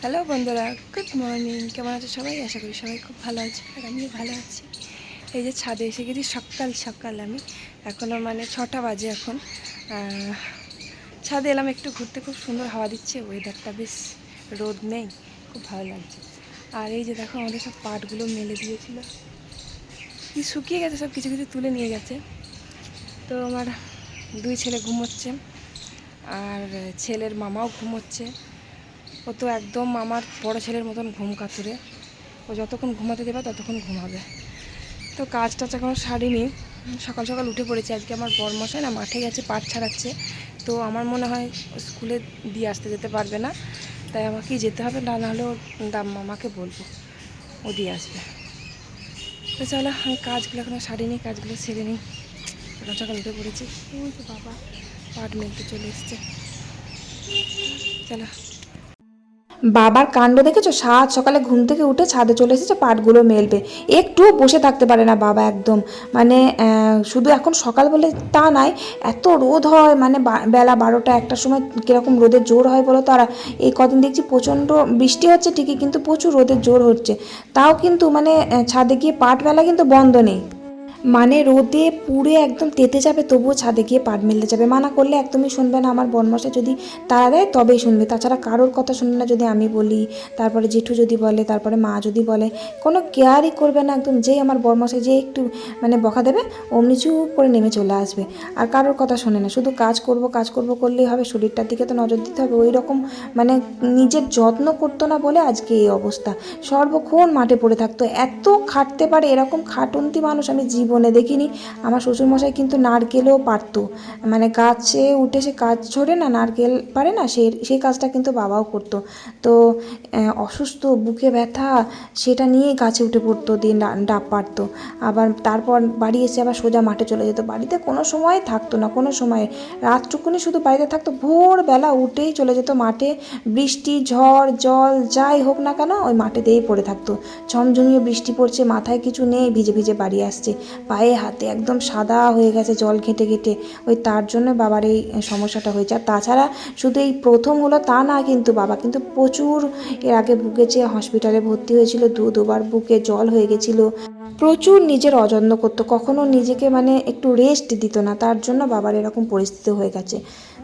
Hello বন্ধুরা। Good morning কেমন আছো সবাই? আশা করি সবাই খুব ভালো আছে আর আমিও ভালো আছি। এই যে ছাদে এসে গেছি সকাল সকাল আমি। এখনও মানে ছটা বাজে এখন। ছাদে এলাম একটু ঘুরতে। খুব সুন্দর হাওয়া দিচ্ছে। ওয়েদারটা বেশ রোদ নেই। খুব ভালো লাগছে। আর এই যে দেখো, আমাদের সব পাটগুলো মেলে দিয়েছিল। কি শুকিয়ে গেছে সব কিছু কিছু তুলে নিয়ে গেছে। তো আমার দুই ছেলে ঘুমোচ্ছে। আর ছেলের মামাও ঘুমোচ্ছে। ও তো একদম আমার বড় ছেলের মতন ঘুম কাতুরে। ও যতক্ষণ ঘুমাতে দেবে ততক্ষণ ঘুমাবে। তো কাজ টাজ এখনও সারিনি। সকাল সকাল উঠে পড়েছি। আজকে আমার বরমশাই না মাঠে গেছে পাট ছাড়াচ্ছে। তো আমার মনে হয় স্কুলে দিয়ে আসতে যেতে পারবে না। তাই আমাকেই যেতে হবে, না নাহলে ওর দাম মামাকে বলব। ও দিয়ে আসবে। তো চলো, আমি কাজগুলো এখনও সারিনি, কাজগুলো সেরে নিই। সকাল সকাল উঠে পড়েছি। বাবা, পাট মেলতে চলে এসছে। চলো। বাবার কাণ্ড দেখেছ? সাত সকালে ঘুম থেকে উঠে ছাদে চলে এসেছে, পাটগুলো মেলবে। একটু বসে থাকতে পারে না বাবা একদম। মানে শুধু এখন সকাল বলে তা নাই, এত রোদ হয় মানে বেলা বারোটা, একটার সময় কীরকম রোদের জোর হয় বলো তারা এই কদিন দেখছি প্রচণ্ড বৃষ্টি হচ্ছে ঠিকই, কিন্তু প্রচুর রোদের জোর হচ্ছে। তাও কিন্তু মানে ছাদে গিয়ে পাট মেলা কিন্তু বন্ধ নেই। মানে রোদে পুড়ে একদম তেতে যাবে, তবুও ছাদে গিয়ে পাট মেলতে যাবে। মানা করলে একদমই শুনবে না আমার বনমশাই যদি তারা দেয়, তবেই শুনবে। তাছাড়া কারোর কথা শুনবে না যদি আমি বলি, তারপরে জেঠু যদি বলে, তারপরে মা যদি বলে, কোনো কেয়ারই করবে না একদম। যেই আমার বরমশাই যে একটু মানে বকা দেবে, অমনি চুপ করে নেমে চলে আসবে। আর কারোর কথা শোনে না। শুধু কাজ করব কাজ করব করলেই হবে, শরীরটার দিকে তো নজর দিতে হবে। ওই রকম মানে নিজের যত্ন করতো না বলে আজকে এই অবস্থা। সর্বক্ষণ মাঠে পড়ে থাকতো। এত খাটতে পারে, এরকম খাটন্তি মানুষ আমি জীবনে দেখিনি। আমার শ্বশুরমশাই কিন্তু নারকেলও পারতো। মানে গাছে উঠে সে কাজ ঝরে না, নারকেল পারে না, সে সেই কাজটা কিন্তু বাবাও করতো। তো অসুস্থ, বুকে ব্যথা, সেটা নিয়েই গাছে উঠে পড়তো দিয়ে ডাব পারতো। আবার তারপর বাড়ি এসে আবার সোজা মাঠে চলে যেত। বাড়িতে কোনো সময় থাকতো না, কোনো সময় রাতটুকুনি শুধু বাড়িতে থাকতো। ভোরবেলা উঠেই চলে যেত মাঠে। বৃষ্টি, ঝড়, জল, যাই হোক না কেন, ওই মাঠে দিয়েই পড়ে থাকতো। ঝমঝমিয়ে বৃষ্টি পড়ছে, মাথায় কিছু নেই, ভিজে ভিজে বাড়ি আসছে। পায়ে হাতে একদম সাদা হয়ে গেছে, জল ঘেঁটে ঘেঁটে। ওই তার জন্য বাবার এই সমস্যাটা হয়েছে। আর তাছাড়া শুধু এই প্রথম হলো তা না কিন্তু বাবা, কিন্তু প্রচুর এর আগে বুকে যে হসপিটালে ভর্তি হয়েছিল, দু দুবার বুকে জল হয়ে গেছিল। প্রচুর নিজের অযত্ন করতো, কখনো নিজেকে মানে একটু রেস্ট দিত না। তার জন্য বাবার এরকম পরিস্থিতি হয়ে গেছে।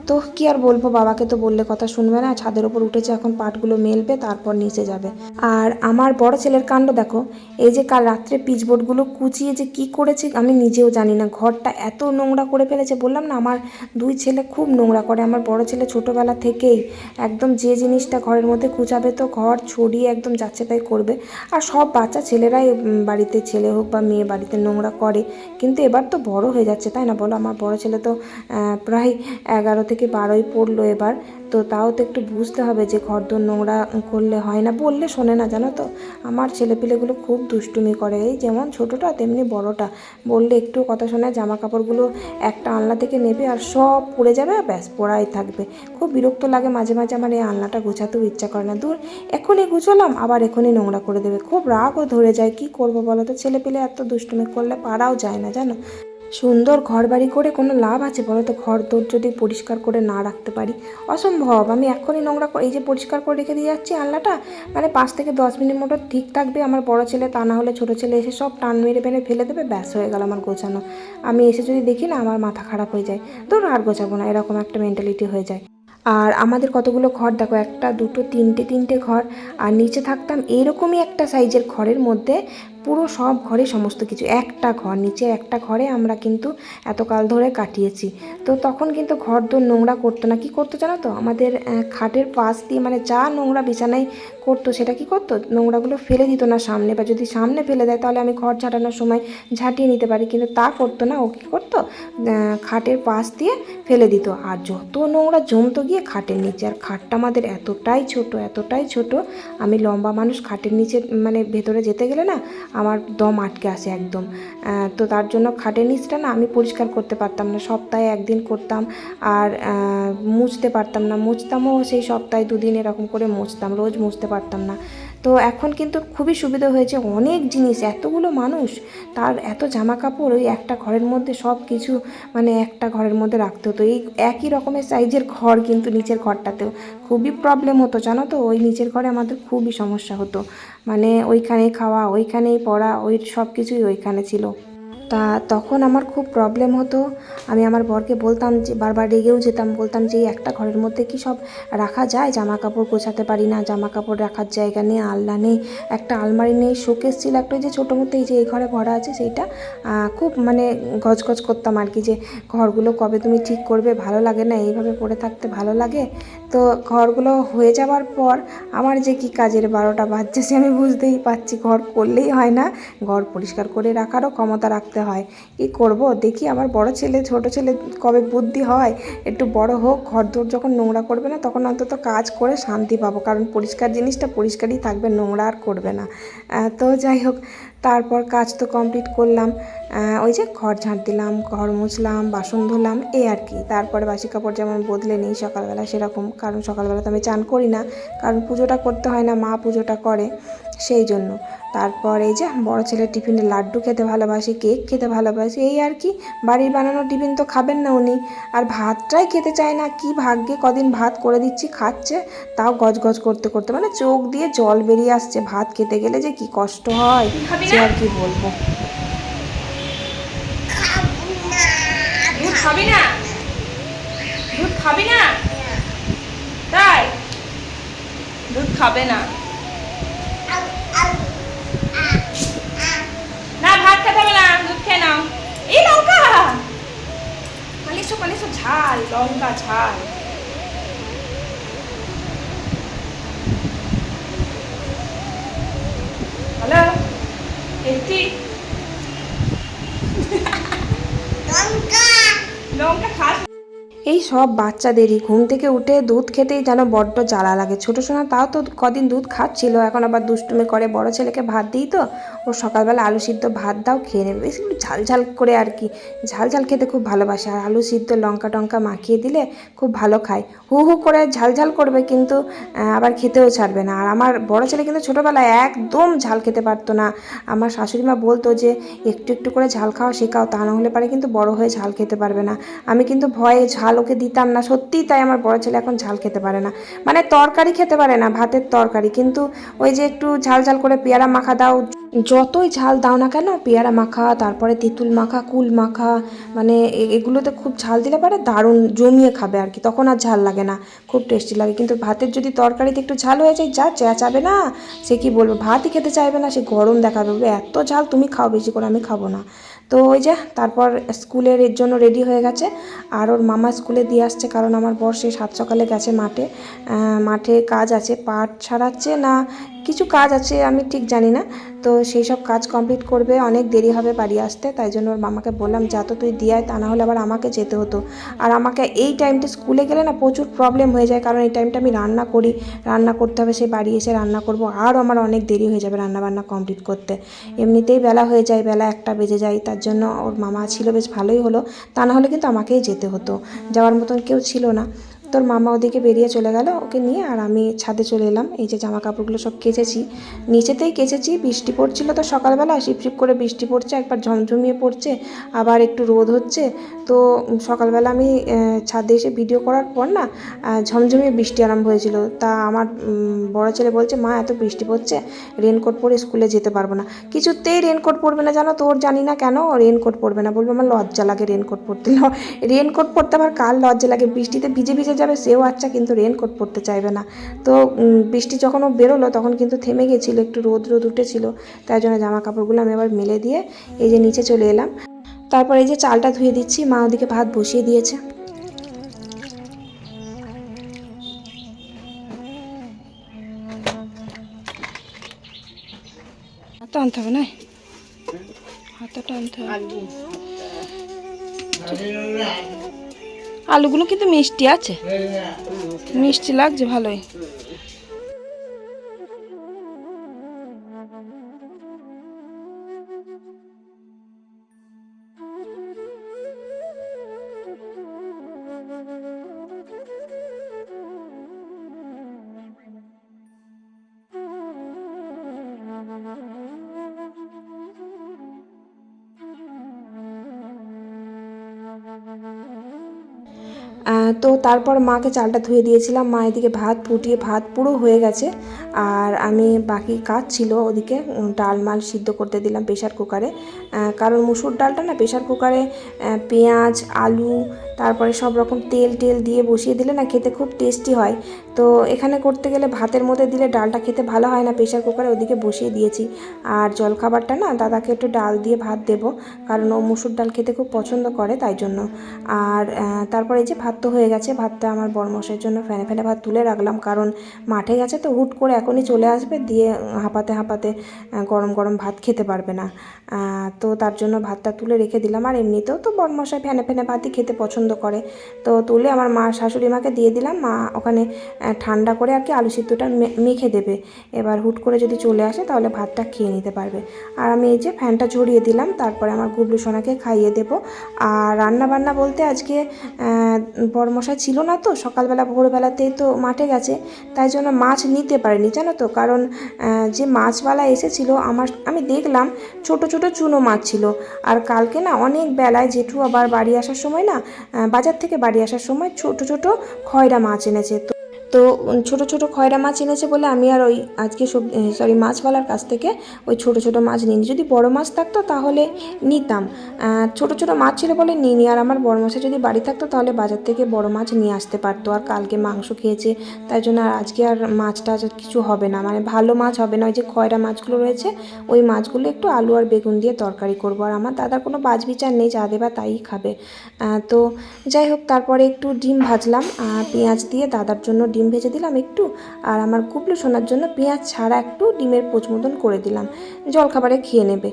তো কি আর বলব, বাবাকে তো বললে কথা শুনবে না, ছাদের ওপর উঠেছে এখন পাটগুলো মেলবে, তারপর নিচে যাবে। আর আমার বড় ছেলের কাণ্ড দেখো, এই যে কাল রাত্রে পিচবোর্ডগুলো কুচিয়ে যে কি করেছে আমি নিজেও জানি না, ঘরটা এত নোংরা করে ফেলেছে, বললাম না, আমার দুই ছেলে খুব নোংরা করে, আমার বড় ছেলে ছোটোবেলা থেকেই একদম যে জিনিসটা ঘরের মধ্যে কুচাবে তো ঘর ছড়িয়ে একদম যাচ্ছে তাই করবে। আর সব বাচ্চা ছেলেরাই বাড়িতে ছেলে হোক বা মেয়ে বাড়িতে নোংরা করে, কিন্তু এবার তো বড় হয়ে যাচ্ছে, তাই না? বলো, আমার বড় ছেলে তো প্রায় এগারো থেকে বারোই পড়ল এবার। তো তাও তো একটু বুঝতে হবে যে ঘর ঘরদোর নোংরা করলে হয় না। বললে শোনে না, জানো তো? আমার ছেলেপিলেগুলো খুব দুষ্টুমি করে। এই যেমন ছোটোটা, তেমনি বড়টা। বললে একটু কথা শোনে জামা কাপড়গুলো একটা আলনা থেকে নেবে আর সব পড়ে যাবে ব্যাস, পড়াই থাকবে। খুব বিরক্ত লাগে মাঝে মাঝে আমার এই আলনাটা গোছাতেও ইচ্ছা করে না। দূর, এখনই গুছালাম, আবার এখনই নোংরা করে দেবে। খুব রাগও ধরে যায়। কি করব বলো তো? ছেলেপিলে এত দুষ্টুমি করলে পারাও যায় না, জানো? সুন্দর ঘর বাড়ি করে কোনো লাভ আছে বলো তো? ঘর দোর যদি পরিষ্কার করে না রাখতে পারি। অসম্ভব। আমি এখনই নোংরা এই যে পরিষ্কার করে রেখে দিয়ে যাচ্ছি আলনাটা মানে পাঁচ থেকে দশ মিনিট মতো ঠিক থাকবে। আমার বড় ছেলে, তা না হলে ছোটো ছেলে এসে সব টান মেরে মেরে ফেলে দেবে, ব্যাস হয়ে গেল আমার গোছানো। আমি এসে যদি দেখি না, আমার মাথা খারাপ হয়ে যায়। তোর আর গোছাবো না, এরকম একটা মেন্টালিটি হয়ে যায়। আর আমাদের কতগুলো ঘর দেখো, একটা, দুটো, তিনটে তিনটে ঘর। আর নিচে থাকতাম এরকমই একটা সাইজের ঘরের মধ্যে পুরো সব ঘরে সমস্ত কিছু। একটা ঘর নিচে একটা ঘরে আমরা কিন্তু এতকাল ধরে কাটিয়েছি। তো তখন কিন্তু ঘর দোর নোংরা করতো না। কি করতো জানো তো? আমাদের খাটের পাশ দিয়ে মানে যা নোংরা বিছানায় করতো সেটা কি করতো? নোংরাগুলো ফেলে দিত না সামনে বা যদি সামনে ফেলে দেয় তাহলে আমি ঘর ঝাঁটানোর সময় ঝাঁটিয়ে নিতে পারি। কিন্তু তা করতো না। ও কী করতো? খাটের পাশ দিয়ে ফেলে দিত। আর যত নোংরা জমতো গিয়ে খাটের নিচে। আর খাটটা আমাদের এতটাই ছোট এতটাই ছোট। আমি লম্বা মানুষ, খাটের নিচে মানে ভেতরে যেতে গেলে না আমার দম আটকে আসে একদম। তো তার জন্য খাটের নিচটা না আমি পরিষ্কার করতে পারতাম না। সপ্তাহে একদিন করতাম আর মুছতে পারতাম না। মুছতামও সেই সপ্তাহে দুদিন এরকম করে মুছতাম। রোজ মুছতে পারতাম না। তো এখন কিন্তু খুবই সুবিধা হয়েছে। অনেক জিনিস, এতগুলো মানুষ, তার এত জামা কাপড় ওই একটা ঘরের মধ্যে সব কিছু মানে একটা ঘরের মধ্যে রাখতে হতো। এই একই রকমের সাইজের ঘর কিন্তু নিচের ঘরটাতেও। খুবই প্রবলেম হতো, জানো তো? ওই নিচের ঘরে আমাদের খুবই সমস্যা হতো। মানে ওইখানেই খাওয়া, ওইখানেই পড়া, ওই সব কিছুই ওইখানে ছিল। তা তখন আমার খুব প্রবলেম হতো। আমি আমার বরকে বলতাম যে, বারবার রেগেও যেতাম, বলতাম যে একটা ঘরের মধ্যে কি সব রাখা যায়? জামা কাপড় গোছাতে পারি না জামা কাপড় রাখার জায়গা নেই, আলনা নেই, একটা আলমারি নেই শোকেস ছিল একটা ওই যে ছোটো মতো, এই যে এই ঘরে ভরা আছে, সেইটা। খুব মানে গজগজ করতাম আর কি যে, ঘরগুলো কবে তুমি ঠিক করবে? ভালো লাগে না? এইভাবে পড়ে থাকতে ভালো লাগে? তো ঘরগুলো হয়ে যাওয়ার পর আমার যে কি কাজের বারোটা বাজছে সে আমি বুঝতেই পারছি ঘর করলেই হয় না। ঘর পরিষ্কার করে রাখারও ক্ষমতা রাখতে হয়। কি করব? দেখি আমার বড় ছেলে, ছোট ছেলে কবে বুদ্ধি হয়? একটু বড় হোক ঘর দোর যখন নোংরা করবে না, তখন অন্তত কাজ করে শান্তি পাবো। কারণ পরিষ্কার জিনিসটা পরিষ্কারই থাকবে, নোংরা আর করবে না। তো যাই হোক, তারপর কাজ তো কমপ্লিট করলাম। ওই যে ঘর ঝাঁট দিলাম, ঘর মুছলাম, বাসন ধুলাম এই আর কি। তারপরে বাসি কাপড় যেমন বদলে নিই সকালবেলা সেরকম, কারণ সকালবেলা তো আমি চান করি না, কারণ পুজোটা করতে হয় না, মা পুজোটা করে সেই জন্য। তারপর এই যে বড় ছেলে টিফিনে লাড্ডু খেতে ভালোবাসি, কেক খেতে ভালোবাসি, এই আর কি। বাড়ির বানানো টিফিন তো খাবেন না উনি। আর ভাতটাই খেতে চায় না, কি ভাগ্যে কদিন ভাত করে দিচ্ছি, খাচ্ছে, তাও গজগজ করতে করতে। মানে চোখ দিয়ে জল বেরিয়ে আসছে ভাত খেতে গেলে যে কি কষ্ট হয় সে আর কি বলব। খাবি না? দুধ খাবি না? তাই? দুধ খাবে না। না, ভাত খেতে হবে না, দুধ খেয়ে নাও। এই লঙ্কা! পালিশো পালিশো ঝাল, লঙ্কা ঝাল। হ্যালো? একটি লঙ্কা খাস এই সব বাচ্চাদেরই। ঘুম থেকে উঠে দুধ খেতেই যেন বড্ড জ্বালা লাগে। ছোটো সোনা তাও তো কদিন দুধ খাচ্ছিল, এখন আবার দুষ্টুমি করে বড় ছেলেকে ভাত দিই তো, ও সকালবেলা আলু সিদ্ধ ভাত দাও খেয়ে নেবে। একটু ঝাল ঝাল করে আর কি। ঝাল ঝাল খেতে খুব ভালোবাসে আর আলু সিদ্ধ লঙ্কা টঙ্কা মাখিয়ে দিলে খুব ভালো খায়। হু হু করে ঝাল ঝাল করবে কিন্তু আবার খেতেও ছাড়বে না। আর আমার বড় ছেলে কিন্তু ছোটোবেলায় একদম ঝাল খেতে পারতো না। আমার শাশুড়ি মা বলতো যে, একটু একটু করে ঝাল খাওয়া শেখাও তা না হলে পারে কিন্তু বড় হয়ে ঝাল খেতে পারবে না। আমি কিন্তু ভয়ে ঝাল ওকে দিতাম না। সত্যিই তাই আমার বড় ছেলে এখন ঝাল খেতে পারে না। মানে তরকারি খেতে পারে না, ভাতের তরকারি। কিন্তু ওই যে একটু ঝাল ঝাল করে পেয়ারা মাখা দাও, যতই ঝাল দাও না কেন, পেয়ারা মাখা, তারপরে তেঁতুল মাখা, কুল মাখা মানে এগুলোতে খুব ঝাল দিলে পারে, দারুণ জমিয়ে খাবে আর কি। তখন আর ঝাল লাগে না, খুব টেস্টি লাগে। কিন্তু ভাতের যদি তরকারিতে একটু ঝাল হয়ে যায়, যা চেঁচাবে না, সে কি বলব? ভাতই খেতে চাইবে না, সে গরম দেখাবে। এত ঝাল তুমি খাও, বেশি করে আমি খাব না। তো ওই যে, তারপর স্কুলের এর জন্য রেডি হয়ে গেছে। আর ওর মামা স্কুলে দিয়ে আসছে কারণ আমার বর সে সাত সকালে গেছে মাঠে। মাঠে কাজ আছে পাট ছাড়াচ্ছে না কিছু কাজ আছে, আমি ঠিক জানি না। তো সেই সব কাজ কমপ্লিট করবে, অনেক দেরি হবে বাড়ি আসতে, তাই জন্য ওর মামাকে বললাম, যা তো তুই দিয়ায় তা না হলে আবার আমাকে যেতে হতো। আর আমাকে এই টাইমটা স্কুলে গেলে না প্রচুর প্রবলেম হয়ে যায়, কারণ এই টাইমটা আমি রান্না করি। রান্না করতে হবে সেই বাড়ি এসে রান্না করব, আরও আমার অনেক দেরি হয়ে যাবে রান্না বান্না কমপ্লিট করতে। এমনিতেই বেলা হয়ে যায়, বেলা একটা বেজে যায়, তার জন্য ওর মামা ছিল, বেশ ভালোই হলো, তা না হলে কিন্তু আমাকেই যেতে হতো। যাওয়ার মতন কেউ ছিল না। তোর মামা ওদিকে বেরিয়ে চলে গেল, ওকে নিয়ে আর আমি ছাদে চলে এলাম। এই যে জামা কাপড়গুলো সব কেচেছি। নিচেতেই কেচেছি, বৃষ্টি পড়ছিল তো সকালবেলা শিপশিপ করে বৃষ্টি পড়ছে, একবার ঝমঝমিয়ে পড়ছে, আবার একটু রোদ হচ্ছে। তো সকালবেলা আমি ছাদে এসে ভিডিও করার পর না ঝমঝমিয়ে বৃষ্টি আরম্ভ হয়েছিল। তা আমার বড় ছেলে বলছে, মা, এত বৃষ্টি পড়ছে রেনকোট পরে স্কুলে যেতে পারব না। কিছুতেই রেনকোট পরবে না, জানো? তোর জানি না কেন রেনকোট পরবে না। বলব, আমার লজ্জা লাগে রেনকোট পরতে। রেনকোট পরতে আমার কার লজ্জা লাগে? বৃষ্টিতে ভিজে ভিজে যাবে সেও আচ্ছা কিন্তু রেনকোট পরতে চাইবে না। তো বৃষ্টি যখন ও বেরোলো তখন কিন্তু থেমে গেছিল একটু রোদ রোদ উঠেছিল। তাই জন্য জামা কাপড়গুলো আমি আবার মেলে দিয়ে এই যে নিচে চলে এলাম। তারপর এই যে চালটা ধুয়ে দিচ্ছি মা ওদিকে ভাত বসিয়ে দিয়েছে। হাতটা আনতে হবে না? হাতটা আনতে হবে। আলুগুলো কিন্তু মিষ্টি আছে। মিষ্টি লাগছে ভালোই। তো তারপর মাকে চালটা ধুয়ে দিয়েছিলাম। মা এদিকে ভাত ফুটিয়ে, ভাত পুরো হয়ে গেছে। আর আমি বাকি কাজ ছিল ওদিকে ডাল মাল সিদ্ধ করতে দিলাম প্রেশার কুকারে। কারণ মুসুর ডালটা না প্রেশার কুকারে পেঁয়াজ, আলু, তারপরে সব রকম তেল টেল দিয়ে বসিয়ে দিলে না খেতে খুব টেস্টি হয়। তো এখানে করতে গেলে ভাতের মধ্যে দিলে ডালটা খেতে ভালো হয় না প্রেশার কুকারে ওদিকে বসিয়ে দিয়েছি। আর জলখাবারটা না দাদাকে একটু ডাল দিয়ে ভাত দেবো, কারণ ও মুসুর ডাল খেতে খুব পছন্দ করে তাই জন্য। আর তারপরে এই যে ভাত তো হয়ে গেছে, ভাতটা আমার বরমশের জন্য ফ্যানে ফ্যানে ভাত তুলে রাখলাম, কারণ মাঠে গেছে তো হুট করে এখনই চলে আসবে, দিয়ে হাঁপাতে হাঁপাতে গরম গরম ভাত খেতে পারবে না। তো তার জন্য ভাতটা তুলে রেখে দিলাম, আর এমনিতেও তো বরমশাই ফ্যানে ফ্যানে ভাতই খেতে পছন্দ করে। তো তুলে আমার মা শাশুড়ি মাকে দিয়ে দিলাম, মা ওখানে ঠান্ডা করে আর কি আলু সিদ্ধটা মেখে দেবে। এবার হুট করে যদি চলে আসে তাহলে ভাতটা খেয়ে নিতে পারবে। আর আমি এই যে ফ্যানটা ঝরিয়ে দিলাম, তারপরে আমার গুবলু সোনাকে খাইয়ে দেবো। আর রান্না বান্না বলতে আজকে বড়মশাই ছিল না তো, সকালবেলা, ভোরবেলাতেই তো মাঠে গেছে, তাই জন্য মাছ নিতে পারিনি, জানো তো? কারণ যে মাছওয়ালা এসেছিল, আমার, আমি দেখলাম ছোট ছোট চুনো মাছ ছিল। আর কালকে না অনেক বেলায় জেঠু আবার বাড়ি আসার সময় না বাজার থেকে বাড়ি আসার সময় ছোট ছোট খয়রা মাছ এনেছে। তো তো ছোট ছোট খয়রা মাছ এনেছে বলে আমি আর ওই আজকে সব সরি মাছওয়ালার কাছ থেকে ওই ছোট ছোট মাছ নিইনি। যদি বড় মাছ থাকতো তাহলে নিতাম। ছোট ছোট মাছ ছিল বলে নিইনি। আর আমার বড় মাছে যদি বাড়ি থাকতো তাহলে বাজার থেকে বড় মাছ নিয়ে আসতে পারতো। আর কালকে মাংস খেয়েছে, তাই জন্য আর আজকে আর মাছটা কিছু হবে না। মানে ভালো মাছ হবে না। ওই যে খয়রা মাছগুলো রয়েছে, ওই মাছগুলো একটু আলু আর বেগুন দিয়ে তরকারি করব। আর আমার দাদার কোনো বাজ বিচার নেই, যা দেবা তাই খাবে। তো যাই হোক, তারপরে একটু ডিম ভাজলাম। পেঁয়াজ দিয়ে দাদার জন্য ডিম ভেজে দিলাম একটু, আর আমার কুবলু সোনার জন্য পেঁয়াজ ছাড়া একটু ডিমের পোচ মতন করে দিলাম। জলখাবারে খেয়ে নেবে।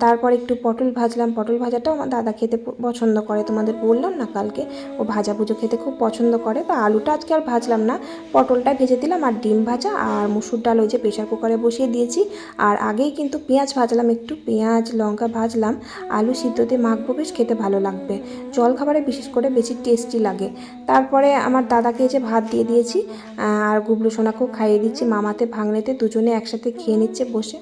তারপর একটু পটল ভাজলাম। পটল ভাজাটাও আমার দাদা খেতে পছন্দ করে। তোমাদের বললাম না কালকে, ও ভাজা ভুজো খেতে খুব পছন্দ করে। বা আলুটা আজকে আর ভাজলাম না। পটলটা ভেজে দিলাম আর ডিম ভাজা আর মুসুর ডাল ওই যে প্রেশার কুকারে বসিয়ে দিয়েছি। আর আগেই কিন্তু পেঁয়াজ ভাজলাম একটু। পেঁয়াজ, লঙ্কা ভাজলাম। আলু সিদ্ধ দিয়ে মাখবো, বেশ খেতে ভালো লাগবে। জল খাবারে বিশেষ করে বেশি টেস্টি লাগে। তারপরে আমার দাদাকে যে ভাত দিয়ে দিয়েছি আহ, আর গুবলু সোনাকেও খাইয়ে দিচ্ছি। মামাতে ভাঙনেতে দুজনে একসাথে খেয়ে নিচ্ছে বসে।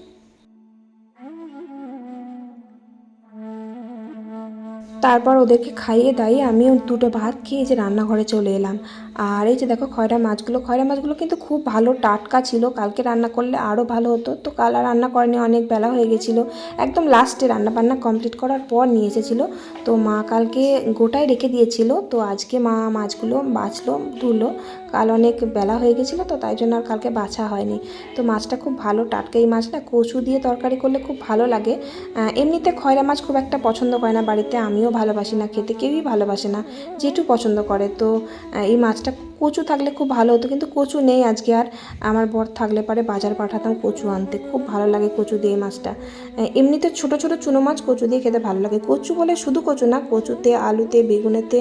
তারপর ওদেরকে খাইয়ে দাইয়ে আমিও দুটো ভাত খেয়ে যে রান্নাঘরে চলে এলাম। আর এই যে দেখো খয়রা মাছগুলো খয়রা মাছগুলো কিন্তু খুব ভালো, টাটকা ছিল। কালকে রান্না করলে আরও ভালো হতো। তো কাল আর রান্না করেনি, অনেক বেলা হয়ে গেছিল। একদম লাস্টে রান্না বান্না কমপ্লিট করার পর নিয়ে এসেছিল। তো মা কালকে গোটায় রেখে দিয়েছিল। তো আজকে মা মাছগুলো বাছলো, ধুলো। কাল অনেক বেলা হয়ে গেছিল তো তাই জন্য আর কালকে বাছা হয়নি। তো মাছটা খুব ভালো, টাটকা এই মাছটা। কচু দিয়ে তরকারি করলে খুব ভালো লাগে। এমনিতে খয়রা মাছ খুব একটা পছন্দ করে না বাড়িতে। আমিও ভালোবাসি না, খেতে কেউই ভালোবাসে না, যেটু পছন্দ করে। তো এই মাছটা কচু থাকলে খুব ভালো হতো, কিন্তু কচু নেই আজকে আর। আমার বর থাকলে পারে বাজার পাঠাতাম কচু আনতে, খুব ভালো লাগে কচু দিয়ে মাছটা। এমনিতে ছোট ছোট চুনো মাছ কচু দিয়ে খেতে ভালো লাগে। কচু বলে শুধু কচু না, কচুতে, আলুতে, বেগুনেতে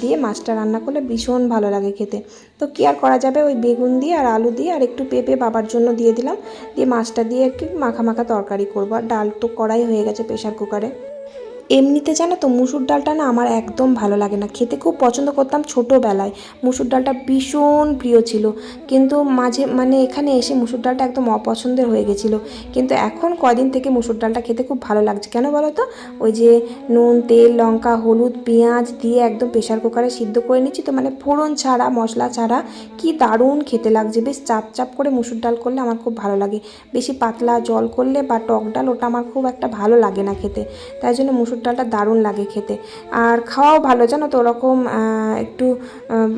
দিয়ে মাছটা রান্না করলে ভীষণ ভালো লাগে খেতে। তো কি আর করা যাবে? ওই বেগুন দিয়ে আর আলু দিয়ে আর একটু পেঁপে বাবার জন্য দিয়ে দিলাম। দিয়ে মাছটা দিয়ে একটু মাখা মাখা তরকারি করব। আর ডাল তো কড়াই হয়ে গেছে প্রেশার কুকারে। এমনিতে জানো তো মুসুর ডালটা না আমার একদম ভালো লাগে না। খেতে খুব পছন্দ করতাম ছোটোবেলায়। মুসুর ডালটা ভীষণ প্রিয় ছিল। কিন্তু মাঝে মানে এখানে এসে মুসুর ডালটা একদম অপছন্দের হয়ে গেছিল। কিন্তু এখন কদিন থেকে মুসুর ডালটা খেতে খুব ভালো লাগছে। কেন বলো তো? ওই যে নুন, তেল, লঙ্কা, হলুদ, পেঁয়াজ দিয়ে একদম প্রেশার কুকারে সিদ্ধ করে নিচ্ছি তো মানে ফোড়ন ছাড়া, মশলা ছাড়া কি দারুণ খেতে লাগছে। বেশ চাপ চাপ করে মুসুর ডাল করলে আমার খুব ভালো লাগে। বেশি পাতলা জল করলে বা টক ডাল, ওটা আমার খুব একটা ভালো লাগে না খেতে। তাই জন্য মুসুর ডালটা দারুণ লাগে খেতে। আর খাওয়াও ভালো, জানো তো? ওরকম একটু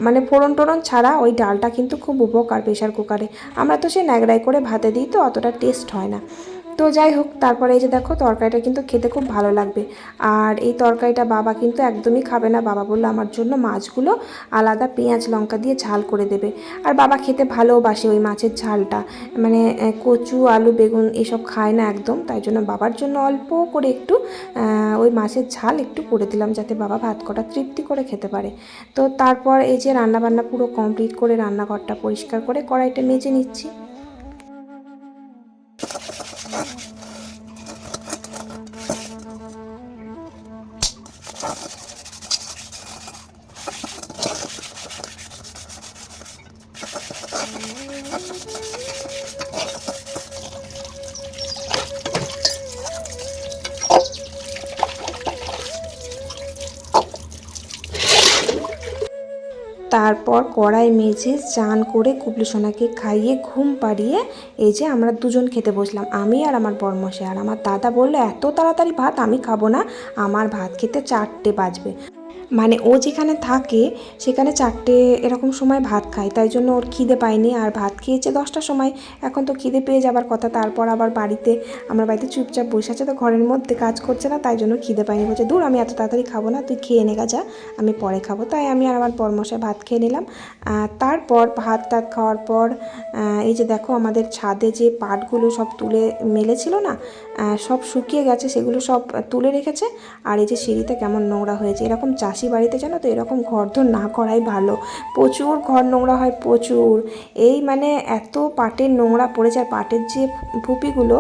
মানে ফোড়ন টোড়ন ছাড়া ওই ডালটা কিন্তু খুব উপকার প্রেশার কুকারে। আমরা তো সে ন্যাগড়াই করে ভাতে দিই তো, অতটা টেস্ট হয় না। তো যাই হোক, তারপরে এই যে দেখো, তরকারিটা কিন্তু খেতে খুব ভালো লাগবে। আর এই তরকারিটা বাবা কিন্তু একদমই খাবে না। বাবা বলল, আমার জন্য মাছগুলো আলাদা পেঁয়াজ লঙ্কা দিয়ে ঝাল করে দেবে। আর বাবা খেতে ভালোবাসে ওই মাছের ঝালটা। মানে কচু, আলু, বেগুন এসব খায় না একদম। তাই জন্য বাবার জন্য অল্প করে একটু ওই মাছের ঝাল একটু করে দিলাম, যাতে বাবা ভাত কটা তৃপ্তি করে খেতে পারে। তো তারপর এই যে রান্নাবান্না পুরো কমপ্লিট করে রান্নাঘরটা পরিষ্কার করে কড়াইটা মেজে নিচ্ছি। তারপর কড়াই মেজে চান করে কুবলু সোনাকে খাইয়ে ঘুম পাড়িয়ে এই যে আমরা দুজন খেতে বসলাম, আমি আর আমার বরমশাই। আর আমার দাদা বলল, এত তাড়াতাড়ি ভাত আমি খাব না, আমার ভাত খেতে চারটে বাজবে। মানে ও যেখানে থাকে, সেখানে চারটে এরকম সময় ভাত খায়, তাই জন্য ওর খিদে পায়নি আর ভাত খেয়েছে দশটার সময়। এখন তো খিদে পেয়ে যাবার কথা, তারপর আবার বাড়িতে, আমার বাড়িতে চুপচাপ বসে আছে, তো ঘরের মধ্যে কাজ করছে না, তাই জন্য খিদে পায়নি বলছে, দূর, আমি এত তাড়াতাড়ি খাব না, তুই খেয়ে নেগা যা, আমি পরে খাব। তাই আমি আর আমার পরমশায় ভাত খেয়ে নিলাম। তারপর ভাত টাত খাওয়ার পর এই যে দেখো আমাদের ছাদে যে পাটগুলো সব তুলে মেলেছিল না সব শুকিয়ে গেছে, সেগুলো সব তুলে রেখেছে। আর এই যে সিঁড়িতে কেমন নোংরা হয়েছে, এরকম চাষি বাড়িতে জানো তো, এরকম ঘরদোর না করাই ভালো। প্রচুর ঘর নোংরা হয়, প্রচুর। এই মানে এত পাটের নোংরা পড়েছে আর পাটের যে ফুপিগুলো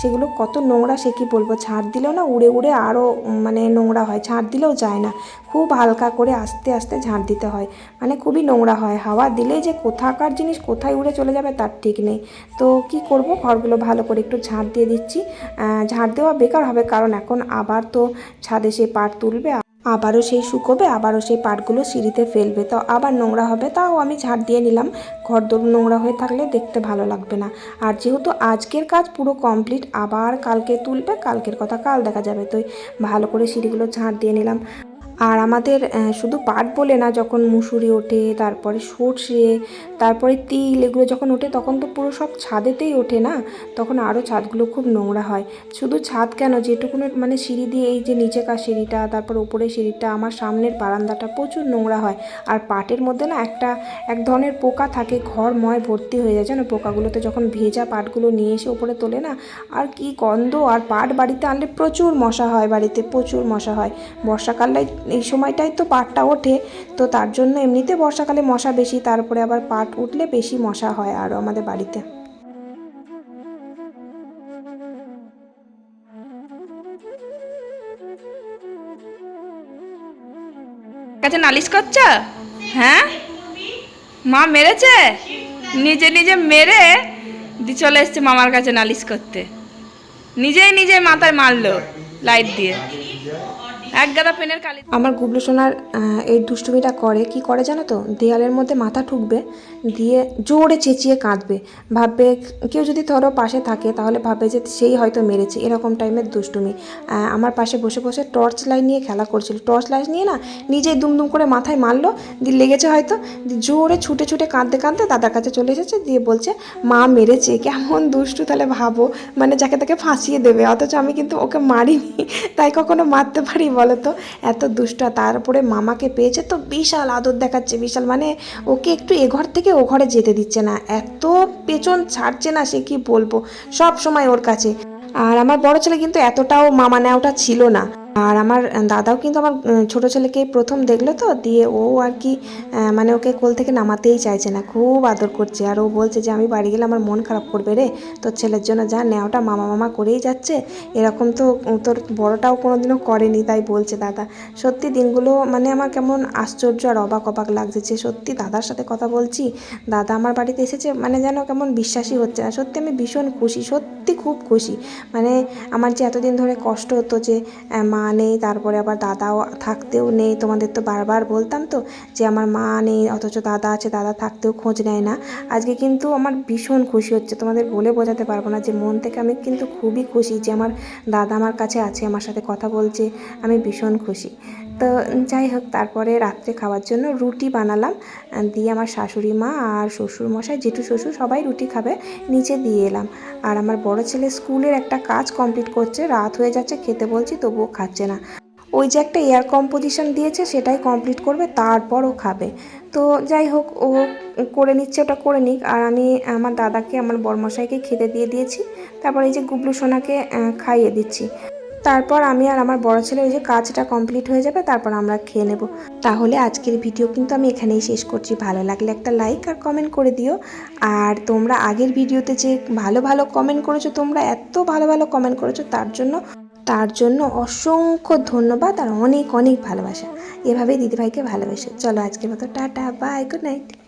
সেগুলো কত নোংরা সে কি বলব? ছাড় দিলেও না উড়ে উড়ে আরও মানে নোংরা হয়। ছাড় দিলেও যায় না। খুব হালকা করে আস্তে আস্তে ঝাড় দিতে হয়। মানে খুবই নোংরা হয়। হাওয়া দিলেই যে কোথাকার জিনিস কোথায় উড়ে চলে যাবে তার ঠিক নেই। তো কি করব? ঘরগুলো ভালো করে একটু ঝাড় দিয়ে দিচ্ছি। ঝাড় দেওয়া বেকার হবে কারণ এখন আবার তো ছাদে সে পাট তুলবে আবারও সেই শুকোবে, আবারও সেই পাটগুলো সিঁড়িতে ফেলবে। তো আবার নোংরা হবে, তাও আমি ঝাড় দিয়ে নিলাম। ঘর দোর নোংরা হয়ে থাকলে দেখতে ভালো লাগবে না। আর যেহেতু আজকের কাজ পুরো কমপ্লিট, আবার কালকে তুলবে, কালকের কথা কাল দেখা যাবে। তো ভালো করে সিঁড়িগুলো ঝাড় দিয়ে নিলাম। আর আমাদের শুধু পাট বলে না, যখন মুসুরি ওঠে, তারপরে সর্ষে, তারপরে তিল, এগুলো যখন ওঠে, তখন তো পুরো সব ছাদেতেই ওঠে না? তখন আরও ছাদগুলো খুব নোংরা হয়। শুধু ছাদ কেন? যেটুকুনো মানে সিঁড়ি দিয়ে এই যে নিচেকার সিঁড়িটা, তারপর উপরে সিঁড়িটা, আমার সামনের বারান্দাটা প্রচুর নোংরা হয়। আর পাটের মধ্যে না একটা, এক ধরনের পোকা থাকে, ঘরময় ভর্তি হয়ে যায়, জানো? পোকাগুলোতে যখন ভেজা পাটগুলো নিয়ে এসে ওপরে তোলে না, আর কি গন্ধ! আর পাট বাড়িতে আনলে প্রচুর মশা হয়, বাড়িতে প্রচুর মশা হয়। বর্ষাকালে এই সময়টাই তো পাটটা ওঠে, তো তার জন্য এমনিতে বর্ষাকালে মশা বেশি, তারপরে আবার পাট উঠলে বেশি মশা হয় আরও আমাদের বাড়িতে। কাছে নালিশ করছ? হ্যাঁ? মা মেরেছে? নিজে নিজে মেরে দি চলে এসছে মামার কাছে নালিশ করতে। নিজেই নিজে মাথায় মারলো, লাইট দিয়ে। এক গাদা পেনের আমার গুবলু সোনার এই দুষ্টুমিটা করে, কি করে জানো তো? দেয়ালের মধ্যে মাথা ঠুকবে, দিয়ে জোরে চেঁচিয়ে কাঁদবে। ভাববে, কেউ যদি ধরো পাশে থাকে, তাহলে ভাববে যে সেই হয়তো মেরেছে। এরকম টাইমের দুষ্টুমি। আমার পাশে বসে বসে টর্চ লাইট নিয়ে খেলা করছিল। টর্চ লাইট নিয়ে না, নিজেই দুমদুম করে মাথায় মারলো, দিয়ে লেগেছে হয়তো জোরে ছুটে ছুটে কাঁদতে কাঁদতে দাদার কাছে চলে এসেছে, দিয়ে বলছে, মা মেরেছে, কেমন দুষ্টু তাহলে ভাবো। মানে যাকে তাকে ফাঁসিয়ে দেবে, অথচ আমি কিন্তু ওকে মারিনি, তাই কখনো মারতে পারি বলো তো এত দুষ্টা। তারপরে মামাকে পেয়েছে তো বিশাল আদর দেখাচ্ছে, বিশাল মানে ওকে একটু এ ঘর থেকে ও ঘরে যেতে দিচ্ছে না। এত পেছন ছাড়ছে না সে, কি বলব? সব সময় ওর কাছে। আর আমার বড় ছেলে কিন্তু এতটাও মামা নেওয়াটা ছিল না। আর আমার দাদাও কিন্তু আমার ছোট ছেলেকে প্রথম দেখল তো, দিয়ে ও আর কি মানে ওকে কোল থেকে নামাতেই চাইছে না, খুব আদর করছে। আর ও বলছে যে, আমি বাড়ি গেলে আমার মন খারাপ করবে রে তোর ছেলের জন্য যা নেওয়াটা মামা মামা করেই যাচ্ছে, এরকম তো তোর বড়টাও কোনোদিনও করেনি, তাই বলছে দাদা। সত্যি দিনগুলো মানে আমার কেমন আশ্চর্য আর অবাক অবাক লাগছে যে, সত্যি দাদার সাথে কথা বলছি, দাদা আমার বাড়িতে এসেছে মানে যেন কেমন বিশ্বাসই হচ্ছে না সত্যি আমি ভীষণ খুশি, সত্যি খুব খুশি। মানে আমার যে এতদিন ধরে কষ্ট হতো যে মা নেই, তারপরে আবার দাদাও থাকতেও নেই, তোমাদের তো বারবার বলতাম তো যে আমার মা নেই, অথচ দাদা আছে, দাদা থাকতেও খোঁজ নেয় না। আজকে কিন্তু আমার ভীষণ খুশি হচ্ছে, তোমাদের বলে বোঝাতে পারব না যে মন থেকে আমি কিন্তু খুবই খুশি যে আমার দাদা আমার কাছে আছে, আমার সাথে কথা বলছে, আমি ভীষণ খুশি। তো যাই হোক, তারপরে রাত্রে খাওয়ার জন্য রুটি বানালাম। দিয়ে আমার শাশুড়ি মা আর শ্বশুর মশাই, জেঠু শ্বশুর সবাই রুটি খাবে, নিচে দিয়ে এলাম। আর আমার বড় ছেলে স্কুলের একটা কাজ কমপ্লিট করছে, রাত হয়ে যাচ্ছে, খেতে বলছি, তবুও খাচ্ছে না। ওই যে একটা এয়ার কম্পোজিশন দিয়েছে, সেটাই কমপ্লিট করবে, তারপর ও খাবে। তো যাই হোক, ও করে নিচ্ছে, ওটা করে নিক। আর আমি আমার দাদাকে, আমার বরমশাইকে খেতে দিয়ে দিয়েছি। তারপর এই যে গুবলু সোনাকে খাইয়ে দিচ্ছি। তারপর আমি আর আমার বড় ছেলে ওই যে কাজটা কমপ্লিট হয়ে যাবে, তারপর আমরা খেয়ে নেব। তাহলে আজকের ভিডিও কিন্তু আমি এখানেই শেষ করছি। ভালো লাগলে একটা লাইক আর কমেন্ট করে দিও। আর তোমরা আগের ভিডিওতে যে ভালো ভালো কমেন্ট করেছ, তোমরা এত ভালো ভালো কমেন্ট করেছ, তার জন্য তার জন্য অসংখ্য ধন্যবাদ আর অনেক অনেক ভালোবাসা। এভাবেই দিদিভাইকে ভালোবাসো। চলো আজকের মতো, টাটা বাই গুড নাইট